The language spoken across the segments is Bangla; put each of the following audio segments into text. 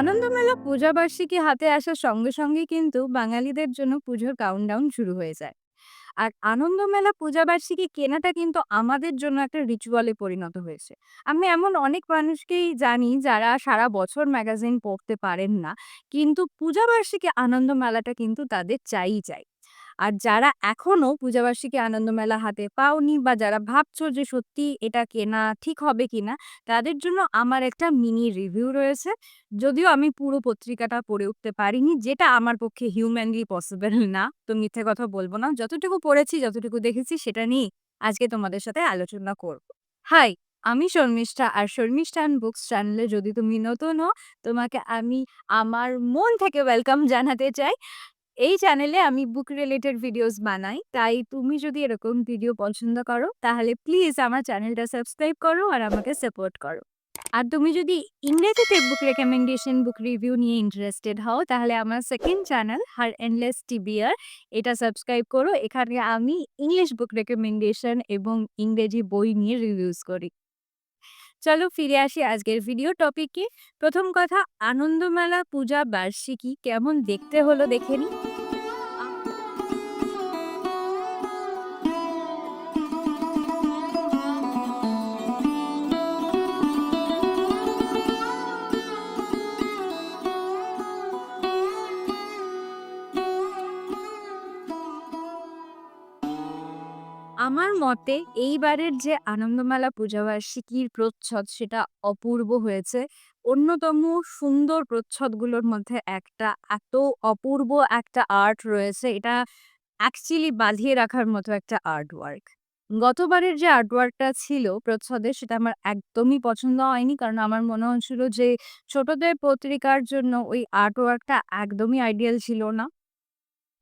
আনন্দমেলা পূজাবার্ষিকী হাতে আসার সঙ্গে সঙ্গে কিন্তু বাঙালিদের জন্য পুজোর কাউন্টডাউন শুরু হয়ে যায়। আর আনন্দমেলা পূজাবার্ষিকী কেনাটা কিন্তু আমাদের জন্য একটা রিচুয়ালে পরিণত হয়েছে। আমি এমন অনেক মানুষকেই জানি যারা সারা বছর ম্যাগাজিন পড়তে পারেন না, কিন্তু পূজাবার্ষিকী আনন্দমেলাটা কিন্তু তাদের চাই চাই। আর যারা এখনও পূজাবার্ষিকী আনন্দমেলা হাতে পাওনি বা যারা ভাবছ যে সত্যি এটা কেনা ঠিক হবে কিনা, তাদের জন্য আমার একটা মিনি রিভিউ রয়েছে। যদিও আমি পুরো পত্রিকাটা পড়ে উঠতে পারিনি, যেটা আমার পক্ষে হিউম্যানলি পসিবল না। তো মিথ্যে কথা বলব না। যতটুকু পড়েছি, যতটুকু দেখেছি, সেটা নিয়ে আজকে তোমাদের সাথে আলোচনা করব। হাই, আমি শর্মিষ্ঠা। আর শর্মিষ্ঠান বুকস চ্যানেলে যদি তুমি নতুন হো তোমাকে আমি আমার মন থেকে ওয়েলকাম জানাতে চাই। এই চ্যানেলে আমি বুক রিলেটেড ভিডিওস বানাই। তাই তুমি যদি এরকম ভিডিও পছন্দ করো, তাহলে প্লিজ আমার চ্যানেলটা সাবস্ক্রাইব করো আর আমাকে সাপোর্ট করো। আর তুমি যদি ইংরেজিতে বুক রেকমেন্ডেশন বুক রিভিউ নিয়ে ইন্টারেস্টেড হও, তাহলে আমার second channel her endless TBR এটা সাবস্ক্রাইব করো। এখানে আমি ইংলিশ বুক রেকমেন্ডেশন এবং ইংরেজি বই নিয়ে রিভিউজ করি। চলো ফিরে আসি আজকের ভিডিও টপিকে প্রথম কথা, আনন্দমেলা পূজা বার্ষিকী কেমন দেখতে হলো দেখে নি? আমার মতে এইবারের যে আনন্দমেলা পূজাবার্ষিকীর প্রচ্ছদ সেটা অপূর্ব হয়েছে। অন্যতম সুন্দর প্রচ্ছদগুলোর মধ্যে একটা এত অপূর্ব একটা আর্ট রয়েছে, এটা অ্যাকচুয়ালি বাঁধিয়ে রাখার মতো একটা আর্ট ওয়ার্ক। গতবারের যে আর্ট ওয়ার্কটা ছিল প্রচ্ছদের সেটা আমার একদমই পছন্দ হয়নি। কারণ আমার মনে হচ্ছিল যে ছোটদের পত্রিকার জন্য ওই আর্ট ওয়ার্কটা একদমই আইডিয়াল ছিল না।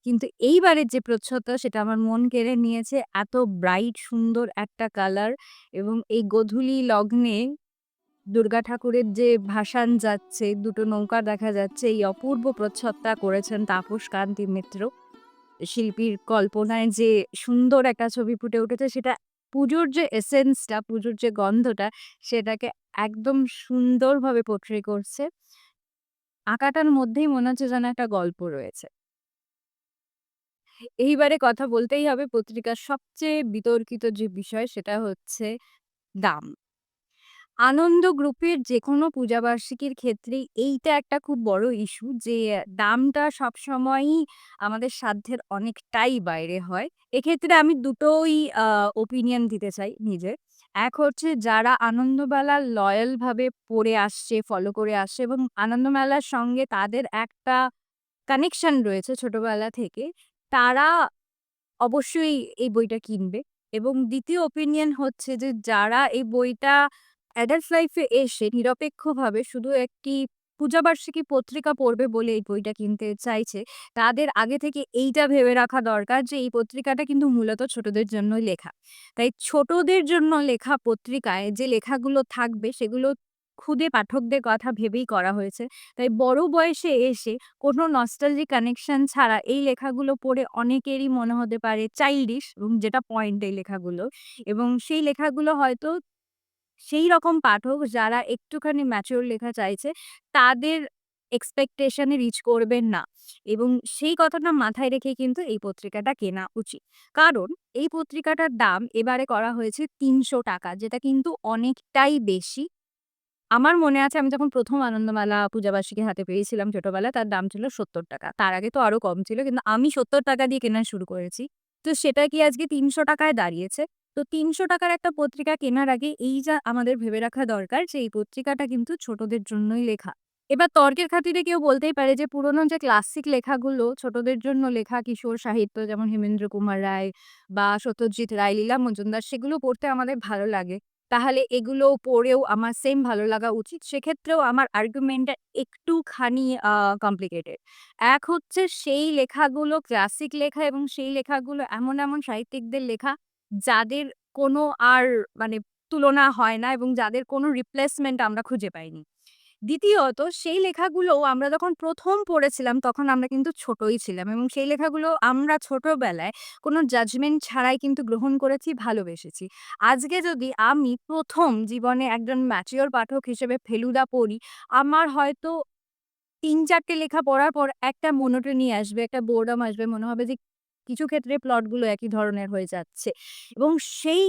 কিন্তু এইবারের যে প্রচ্ছদটা সেটা আমার মন কেড়ে নিয়েছে। এত ব্রাইট সুন্দর একটা কালার এবং এই গোধূলি লগ্নে দুর্গা ঠাকুরের যে ভাসান যাচ্ছে, দুটো নৌকা দেখা যাচ্ছে। এই অপূর্ব প্রচ্ছদটা করেছেন তাপস কান্তি মিত্র। শিল্পীর কল্পনায় যে সুন্দর একটা ছবি ফুটে উঠেছে সেটা পুজোর যে এসেন্সটা, পুজোর যে গন্ধটা সেটাকে একদম সুন্দরভাবে পোট্রে করছে। আঁকাটার মধ্যেই মনে হচ্ছে যেন একটা গল্প রয়েছে। এইবারে কথা বলতেই হবে পত্রিকার সবচেয়ে বিতর্কিত যে বিষয় সেটা হচ্ছে দাম। আনন্দ গ্রুপের যেকোনো পূজাবার্ষিকীর ক্ষেত্রেই এইটা একটা খুব বড় ইস্যু যে দামটা সবসময়ই আমাদের সাধ্যের অনেকটাই বাইরে হয়। এক্ষেত্রে আমি দুটোই ওপিনিয়ন দিতে চাই নিজের। এক হচ্ছে যারা আনন্দমেলা লয়াল ভাবে পড়ে আসছে, ফলো করে আসছে এবং আনন্দমেলার সঙ্গে তাদের একটা কানেকশন রয়েছে ছোটবেলা থেকে। তারা অবশ্যই এই বইটা কিনবে এবং দ্বিতীয় ওপিনিয়ন হচ্ছে যে যারা এই বইটা অ্যাডাল্ট লাইফে এসে নিরপেক্ষভাবে শুধু একটি পূজাবার্ষিকী পত্রিকা পড়বে বলে এই বইটা কিনতে চাইছে, তাদের আগে থেকে এইটা ভেবে রাখা দরকার যে এই পত্রিকাটা কিন্তু মূলত ছোটদের জন্যই লেখা। তাই ছোটদের জন্য লেখা পত্রিকায় যে লেখাগুলো থাকবে সেগুলো খুদে পাঠকদের কথা ভেবেই করা হয়েছে। তাই বড় বয়সে এসে কোনো নস্টালজি কানেকশন ছাড়া এই লেখাগুলো পড়ে অনেকেরই মনে হতে পারে চাইল্ডিশ এবং যেটা পয়েন্ট এই লেখাগুলো এবং সেই লেখাগুলো হয়তো সেই রকম পাঠক যারা একটুখানি ম্যাচিওর লেখা চাইছে, তাদের এক্সপেকটেশন রিচ করবেন না এবং সেই কথাটা মাথায় রেখে কিন্তু এই পত্রিকাটা কেনা উচিত। কারণ এই পত্রিকাটার দাম এবারে করা হয়েছে ৳৩০০ যেটা কিন্তু অনেকটাই বেশি। আমার মনে আছে আমি যখন প্রথম আনন্দমালা পূজাবার্ষিকী হাতে পেয়েছিলাম ছোটবেলায় তার দাম ছিল ৳৭০ তার আগে তো আরও কম ছিল। কিন্তু আমি ৳৭০ দিয়ে কেনা শুরু করেছি। তো সেটা কি আজকে তিনশো টাকায় দাঁড়িয়েছে। তো তিনশো টাকার একটা পত্রিকা কেনার আগে এই যা আমাদের ভেবে রাখা দরকার যে এই পত্রিকাটা কিন্তু ছোটদের জন্যই লেখা। এবার তর্কের খাতিরে কেউ বলতেই পারে যে পুরনো যে ক্লাসিক লেখাগুলো ছোটদের জন্য লেখা কিশোর সাহিত্য যেমন হেমেন্দ্র কুমার রায় বা সত্যজিৎ রায়, লীলা মজুমদার সেগুলো পড়তে আমাদের ভালো লাগে। তাহলে এগুলো পড়েও আমার সেম ভালো লাগা উচিত। সেক্ষেত্রেও আমার আর্গুমেন্টটা একটুখানি কমপ্লিকেটেড। এক হচ্ছে সেই লেখাগুলো ক্লাসিক লেখা এবং সেই লেখাগুলো এমন, এমন সাহিত্যিকদের লেখা যাদের কোনো আর মানে তুলনা হয় না এবং যাদের কোনো রিপ্লেসমেন্ট আমরা খুঁজে পাইনি। দ্বিতীয়ত সেই লেখাগুলোও আমরা যখন প্রথম পড়েছিলাম তখন আমরা কিন্তু ছোটই ছিলাম এবং সেই লেখাগুলো আমরা ছোটবেলায় কোনো জাজমেন্ট ছাড়াই কিন্তু গ্রহণ করেছি, ভালোবেসেছি। আজকে যদি আমি প্রথম জীবনে একজন ম্যাচিওর পাঠক হিসেবে ফেলুদা পড়ি, আমার হয়তো তিন চারটে লেখা পড়ার পর একটা মনোটোনি আসবে, একটা বোরডম আসবে। মনে হবে যে কিছু ক্ষেত্রে প্লটগুলো একই ধরনের হয়ে যাচ্ছে এবং সেই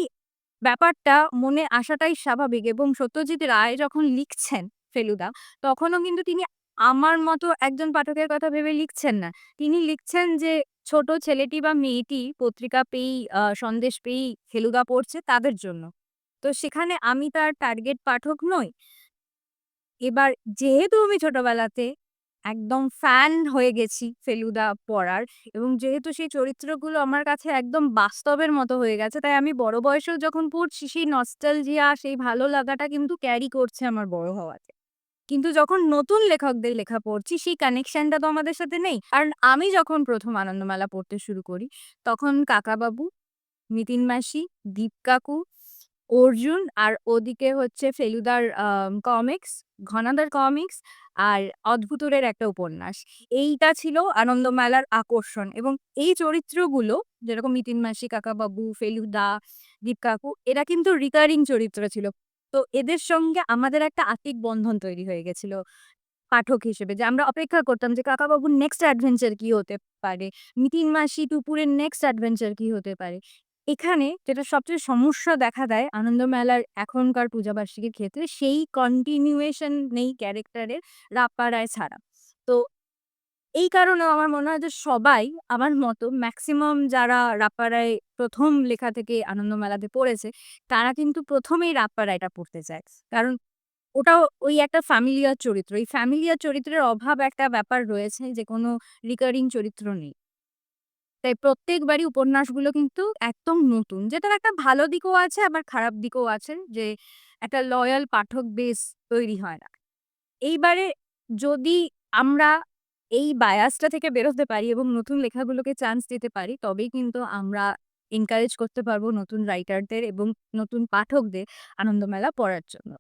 ব্যাপারটা মনে আসাটাই স্বাভাবিক এবং সত্যজিৎ রায় যখন লিখছেন ফেলুদা, তখনও কিন্তু তিনি আমার মতো একজন পাঠকের কথা ভেবে লিখছেন না। তিনি লিখছেন যে ছোট ছেলেটি বা মেয়েটি পত্রিকা পেয়েই সন্দেশ পেয়েই ফেলুদা পড়ছে তাদের জন্য। তো সেখানে আমি তার টার্গেট পাঠক নই। এবার যেহেতু আমি ছোটবেলাতে একদম ফ্যান হয়ে গেছি ফেলুদা পড়ার এবং যেহেতু সেই চরিত্রগুলো আমার কাছে একদম বাস্তবের মতো হয়ে গেছে, তাই আমি বড় বয়সেও যখন পড়ছি সেই নস্টালজিয়া সেই ভালো লাগাটা কিন্তু ক্যারি করছে আমার বড় হওয়াতে। কিন্তু যখন নতুন লেখকদের লেখা পড়ছি সেই কানেকশনটা তো আমাদের সাথে নেই। কারণ আমি যখন প্রথম আনন্দমেলা পড়তে শুরু করি, তখন কাকাবাবু, নিতিন মাসি, দীপ কাকু, অর্জুন আর ওদিকে হচ্ছে ফেলুদার কমিক্স, ঘনাদার কমিক্স আর অদ্ভুতরের একটা উপন্যাস। এইটা ছিল আনন্দমেলার আকর্ষণ এবং এই চরিত্রগুলো যেরকম নিতিন মাসি, কাকাবাবু, ফেলুদা, দীপ কাকু এরা কিন্তু রিকারিং চরিত্র ছিল। তো এদের সঙ্গে আমাদের একটা আত্মিক বন্ধন তৈরি হয়ে গেছিল পাঠক হিসেবে যে আমরা অপেক্ষা করতাম যে কাকাবাবুর নেক্সট অ্যাডভেঞ্চার কি হতে পারে? নিতিন মাসি, টুপুরের নেক্সট অ্যাডভেঞ্চার কি হতে পারে? এখানে যেটা সবচেয়ে সমস্যা দেখা দেয় আনন্দমেলার এখনকার পূজাবার্ষিকীর ক্ষেত্রে সেই কন্টিনিউয়েশন নেই ক্যারেক্টারের রাপ্পা রায় ছাড়া। তো এই কারণেও আমার মনে হয় যে সবাই আমার মতো ম্যাক্সিমাম যারা রাপ্পা রায় ১ম লেখা থেকে আনন্দমেলাতে পড়েছে, তারা কিন্তু ১ম এই রাপ্পা পড়তে চায়। কারণ ওটাও ওই একটা ফ্যামিলিয়ার চরিত্র। এই ফ্যামিলিয়ার চরিত্রের অভাব একটা ব্যাপার রয়েছে যে কোনো রিকারিং চরিত্র নেই। তাই প্রত্যেকবারই উপন্যাসগুলো কিন্তু একদম নতুন। যেটার একটা ভালো দিকও আছে আবার খারাপ দিকও আছে যে একটা লয়াল পাঠক বেস তৈরি হয় না। এইবারে যদি আমরা এই বায়াসটা থেকে বেরোতে পারি এবং নতুন লেখাগুলোকে চান্স দিতে পারি, তবেই কিন্তু আমরা এনকারেজ করতে পারব নতুন রাইটারদের এবং নতুন পাঠকদের আনন্দমেলা পড়ার জন্য।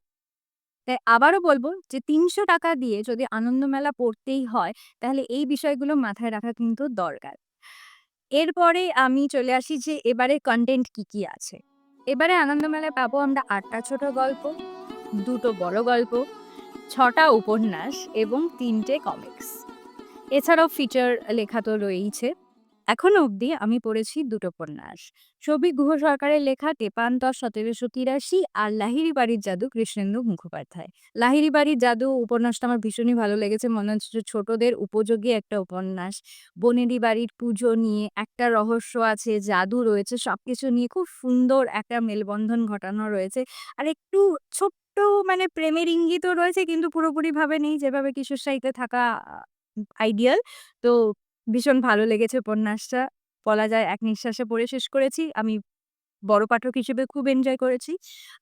তাই আবারও বলব যে ৳৩০০ দিয়ে যদি আনন্দমেলা পড়তেই হয়, তাহলে এই বিষয়গুলো মাথায় রাখা কিন্তু দরকার। এরপরে আমি চলে আসি যে এবারে কন্টেন্ট কি, কি আছে। এবারে আনন্দমেলায় পাবো আমরা আটটা ছোট গল্প, ২ টো বড় গল্প, ছটা উপন্যাস এবং তিনটে কমিক্স। এছাড়াও ফিচার লেখা তো রয়েইছে। এখনও অবধি আমি পড়েছি দুটো উপন্যাস। সৌভিক গুহ সরকারের লেখা 'টেপান্তর ১৭৮৩' আর 'লাহিড়ী বাড়ির জাদু' কৃষ্ণেন্দু মুখোপাধ্যায়। 'লাহিড়ী বাড়ির জাদু' উপন্যাসটা আমার ভীষণই ভালো লেগেছে। মনে হচ্ছে ছোটদের উপযোগী একটা উপন্যাস। বনেদি বাড়ির পুজো নিয়ে একটা রহস্য আছে, জাদু রয়েছে, সব কিছু নিয়ে খুব সুন্দর একটা মেলবন্ধন ঘটানো রয়েছে। আর একটু ছোট্ট মানে প্রেমের ইঙ্গিতও রয়েছে কিন্তু পুরোপুরিভাবে নেই যেভাবে কিশোর সাহিত্যে থাকা আইডিয়াল। তো ভীষণ ভালো লেগেছে উপন্যাসটা। বলা যায় এক নিঃশ্বাসে পড়ে শেষ করেছি। আমি বড় পাঠক হিসেবে খুব এনজয় করেছি।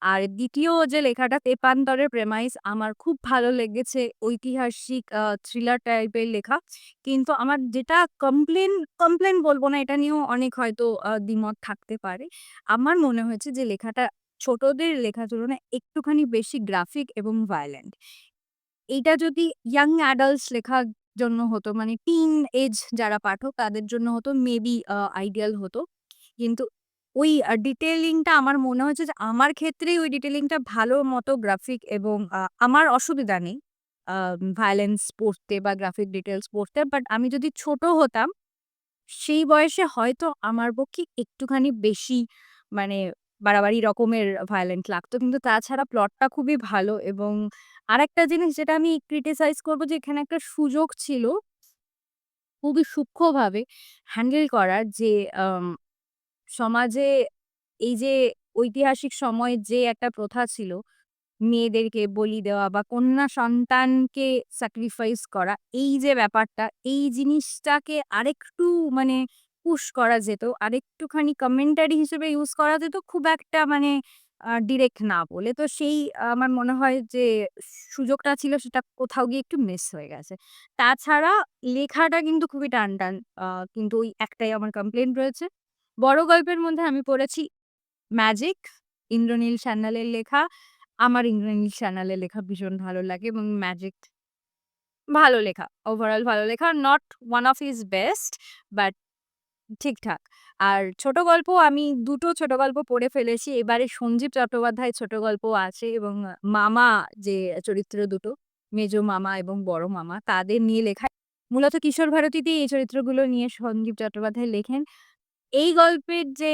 আর দ্বিতীয় যে লেখাটা 'তেপান্তরের প্রেমাইস' আমার খুব ভালো লেগেছে। ঐতিহাসিক থ্রিলার টাইপের লেখা। কিন্তু আমার যেটা কমপ্লেন, কমপ্লেন বলব না এটা নিয়েও অনেক হয়তো দ্বিমত থাকতে পারে। আমার মনে হয়েছে যে লেখাটা ছোটদের লেখা তুলনায় একটুখানি বেশি গ্রাফিক এবং ভায়োলেন্ট। এইটা যদি ইয়াং অ্যাডাল্টস লেখার জন্য হতো মানে টিন এজ যারা পাঠক তাদের জন্য হতো মেবি আইডিয়াল হতো। কিন্তু ওই ডিটেলিংটা আমার মনে হয়েছে যে আমার ক্ষেত্রেই ওই ডিটেলিংটা ভালো মতো গ্রাফিক এবং আমার অসুবিধা নেই ভায়োলেন্স পড়তে বা গ্রাফিক ডিটেলস পড়তে। বাট আমি যদি ছোট হতাম, সেই বয়সে হয়তো আমার পক্ষে একটুখানি বেশি মানে বাড়াবাড়ি রকমের ভায়োলেন্ট লাগতো। কিন্তু তাছাড়া প্লটটা খুবই ভালো এবং আরেকটা জিনিস যেটা আমি ক্রিটিসাইজ করব যে এখানে একটা সুযোগ ছিল খুবই সূক্ষ্মভাবে হ্যান্ডেল করার যে সমাজে এই যে ঐতিহাসিক সময়ে যে একটা প্রথা ছিল, মেয়েদেরকে বলি দেওয়া বা কন্যা সন্তানকে স্যাক্রিফাইস করা, এই যে ব্যাপারটা, এই জিনিসটাকে আরেকটু মানে পুশ করা যেত। আরেকটুখানি কমেন্টারি হিসেবে ইউজ করা যেত খুব একটা মানে ডিরেক্ট না বলে। তো সেই আমার মনে হয় যে সুযোগটা ছিল সেটা কোথাও গিয়ে একটু মিস হয়ে গেছে। তাছাড়া লেখাটা কিন্তু খুবই টান, টান। কিন্তু ওই একটাই আমার কমপ্লেন রয়েছে। বড় গল্পের মধ্যে আমি পড়েছি 'ম্যাজিক' ইন্দ্রনীল সান্যালের লেখা। আমার ইন্দ্রনীল সান্যালের লেখা ভীষণ ভালো লাগে এবং 'ম্যাজিক' ভালো লেখা। ওভারঅল ভালো লেখা। Not one of his best but ঠিকঠাক। আর ছোট গল্প আমি দুটো ছোট গল্প পড়ে ফেলেছি। এবারে সঞ্জীব চট্টোপাধ্যায়ের ছোট গল্প আছে এবং মামা যে চরিত্র দুটো মেজো মামা এবং বড় মামা তাদের নিয়ে লেখা। মূলত কিশোর ভারতীতেই এই চরিত্রগুলো নিয়ে সঞ্জীব চট্টোপাধ্যায় লেখেন। এই গল্পের যে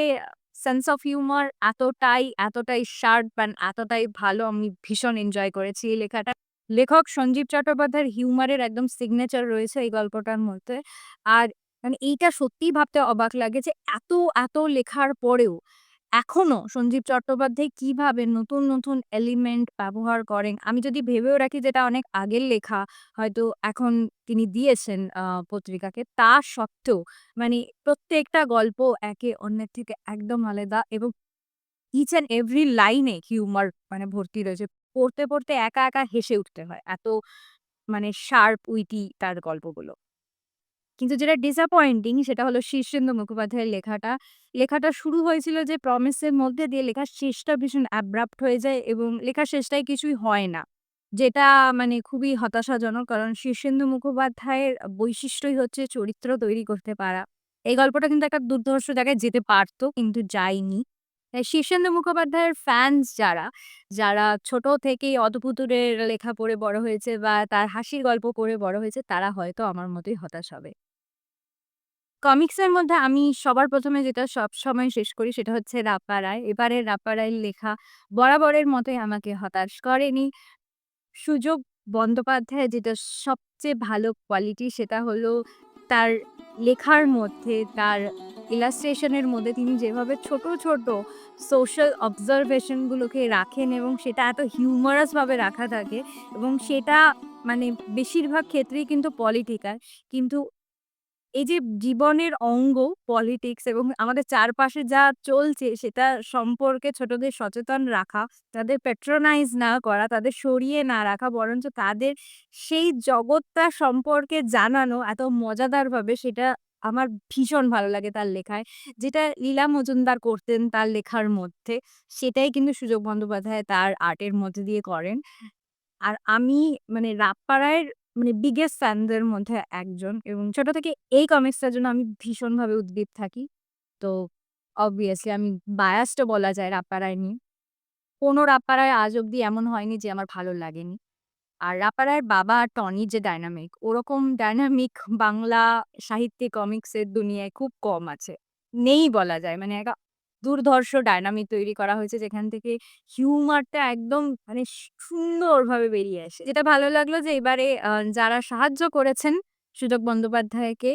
সেন্স অফ হিউমার এতটাই, এতটাই শার্প অ্যান্ড এতটাই ভালো আমি ভীষণ এনজয় করেছি এই লেখাটা। লেখক সঞ্জীব চট্টোপাধ্যায়ের হিউমারের একদম সিগনেচার রয়েছে এই গল্পটার মধ্যে। আর মানে এইটা সত্যিই ভাবতে অবাক লাগে যে এত, এত লেখার পরেও এখনও সঞ্জীব চট্টোপাধ্যায় কীভাবে নতুন, নতুন এলিমেন্ট ব্যবহার করেন। আমি যদি ভেবেও রাখি যেটা অনেক আগের লেখা হয়তো এখন তিনি দিয়েছেন পত্রিকাকে। তা সত্ত্বেও মানে প্রত্যেকটা গল্প একে অন্যের থেকে একদম আলাদা এবং ইচ অ্যান্ড এভরি লাইনে হিউমার মানে ভর্তি রয়েছে। পড়তে, পড়তে একা, একা হেসে উঠতে হয়। এত মানে শার্প উইটি তার গল্পগুলো। কিন্তু যেটা ডিসঅ্যাপয়েন্টিং সেটা হলো শীর্ষেন্দু মুখোপাধ্যায়ের লেখাটা। লেখাটা শুরু হয়েছিল যে প্রমিসের মধ্যে দিয়ে লেখার শেষটা ভীষণ অ্যাব্রাপ্ট হয়ে যায় এবং লেখার শেষটায় কিছুই হয় না। যেটা মানে খুবই হতাশাজনক কারণ শীর্ষেন্দু মুখোপাধ্যায়ের বৈশিষ্ট্যই হচ্ছে চরিত্র তৈরি করতে পারা। এই গল্পটা কিন্তু একটা দুর্ধর্ষ জায়গায় যেতে পারত কিন্তু যায়নি। শীর্ষেন্দু মুখোপাধ্যায়ের ফ্যান্স যারা, যারা ছোট থেকেই অদভুতুরের লেখা পড়ে বড় হয়েছে বা তার হাসির গল্প পড়ে বড় হয়েছে তারা হয়তো আমার মতোই হতাশ হবে। কমিক্সের মধ্যে আমি সবার ১ম এ যেটা সবসময় শেষ করি সেটা হচ্ছে রাপ্পা রায়। এবারের রাপ্পারাইয়ের লেখা বরাবরের মতোই আমাকে হতাশ করেনি। সুযোগ বন্দ্যোপাধ্যায় যেটা সবচেয়ে ভালো কোয়ালিটি সেটা হলো তার লেখার মধ্যে, তার ইলাস্ট্রেশন এর মধ্যে তিনি যেভাবে ছোট, ছোট সোশ্যাল অবজারভেশনগুলোকে রাখেন এবং সেটা এত হিউমারাসভাবে রাখা থাকে এবং সেটা মানে বেশিরভাগ ক্ষেত্রেই কিন্তু পলিটিক্যাল। কিন্তু এই যে জীবনের অঙ্গ পলিটিক্স এবং আমাদের চারপাশে যা চলছে সেটা সম্পর্কে ছোটদের সচেতন রাখা, তাদের প্যাট্রোনাইজ না করা, তাদের সরিয়ে না রাখা বরঞ্চ তাদের সেই জগৎটা সম্পর্কে জানানো এত মজাদারভাবে সেটা আমার ভীষণ ভালো লাগে তার লেখায়। যেটা লীলা মজুমদার করতেন তার লেখার মধ্যে, সেটাই কিন্তু সুযোগ বন্দ্যোপাধ্যায় তার আর্টের মধ্যে দিয়ে করেন। আর আমি মানে রাপ্পা রায়ের মানে বিগেস্ট ফ্যানদের মধ্যে একজন এবং ছোট থেকে এই কমিক্সটার জন্য আমি ভীষণভাবে উদ্গ্রীব থাকি। তো অবভিয়াসলি আমি বায়াসটা বলা যায় রাপ্পারায় নিয়ে। কোনো রাপ্পারায় আজ অব্দি এমন হয়নি যে আমার ভালো লাগেনি। আর রাপ্পা রায়ের বাবা আর টনির যে ডায়নামিক, ওরকম ডায়নামিক বাংলা সাহিত্যে কমিক্সের দুনিয়ায় খুব কম আছে। নেই বলা যায়। মানে একটা দুর্ধর্ষ ডায়নামিক তৈরি করা হয়েছে, যেখান থেকে হিউমারটা একদম মানে সুন্দরভাবে বেরিয়ে আসে। যেটা ভালো লাগল যে এবারে যারা সাহায্য করেছেন সুযোগ বন্দ্যোপাধ্যায়কে,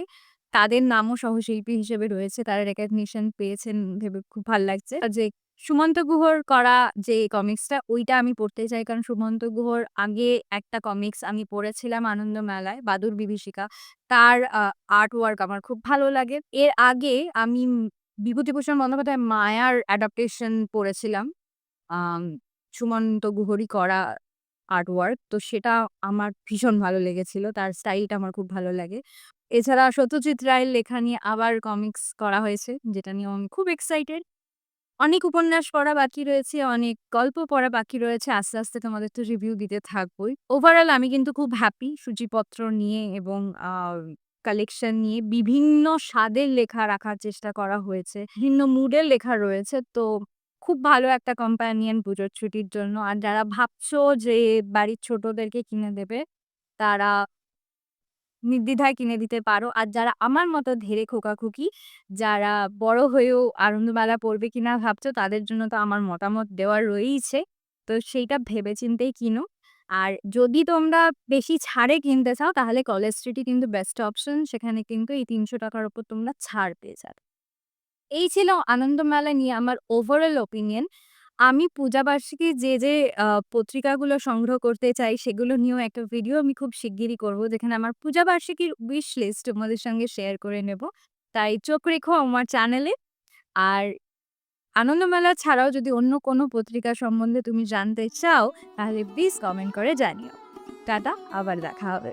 তাদের নামও সহশিল্পী হিসেবে রয়েছে। তারা রেকগনিশন পেয়েছেন ভেবে খুব ভালো লাগছে। যে সুমন্ত গুহর করা যে কমিক্সটা ওইটা আমি পড়তে চাই কারণ সুমন্ত গুহর আগে একটা কমিক্স আমি পড়েছিলাম আনন্দ মেলায়, 'বাদুর বিভীষিকা'। তার আর্ট ওয়ার্ক আমার খুব ভালো লাগে। এর আগে আমি বিভূতিভূষণ বন্দ্যোপাধ্যায় 'মায়ার' অ্যাডাপ্টেশন পড়েছিলাম। সুমন্ত গুহরি করা আর্ট ওয়ার্ক। তো সেটা আমার ভীষণ ভালো লেগেছিল। তার স্টাইলটা আমার খুব ভালো লাগে। এছাড়া সত্যজিৎ রায়ের লেখা নিয়ে আবার কমিক্স করা হয়েছে যেটা নিয়েও আমি খুব এক্সাইটেড। অনেক উপন্যাস পড়া বাকি রয়েছে, অনেক গল্প পড়া বাকি রয়েছে। আস্তে, আস্তে তোমাদের তো রিভিউ দিতে থাকবোই ওভারঅল আমি কিন্তু খুব হ্যাপি সূচিপত্র নিয়ে এবং কালেকশন নিয়ে বিভিন্ন স্বাদের লেখা রাখার চেষ্টা করা হয়েছে। ভিন্ন মুডের লেখা রয়েছে। তো খুব ভালো একটা কম্প্যানিয়ন পুজোর ছুটির জন্য। আর যারা ভাবছ যে বাড়ির ছোটদেরকে কিনে দেবে, তারা নির্দ্বিধায় কিনে দিতে পারো। আর যারা আমার মতো ধেরে খোকাখুকি, যারা বড় হয়েও আনন্দমেলা পড়বে কিনা ভাবছ তাদের জন্য তো আমার মতামত দেওয়া রয়েইছে। তো সেইটা ভেবেচিন্তেই কিনো। আর যদি তোমরা বেশি ছাড়ে কিনতে চাও তাহলে কলেজ স্ট্রিটই কিন্তু বেস্ট অপশন। সেখানে কিন্তু এই তিনশো টাকার উপর তোমরা ছাড় পেয়ে যাবে। এই ছিল আনন্দমেলা নিয়ে আমার ওভারঅল ওপিনিয়ন। আমি পূজাবার্ষিকীর যে, যে পত্রিকাগুলো সংগ্রহ করতে চাই সেগুলো নিয়েও একটা ভিডিও আমি খুব শিগগিরই করব। যেখানে আমার পূজাবার্ষিকীর উইশ লিস্ট তোমাদের সঙ্গে শেয়ার করে নেব। তাই চোখ রেখো আমার চ্যানেলে। আর আনন্দমেলা ছাড়াও যদি অন্য কোনো পত্রিকা সম্বন্ধে তুমি জানতে চাও তাহলে প্লিজ কমেন্ট করে জানিও। টাটা, আবার দেখা হবে।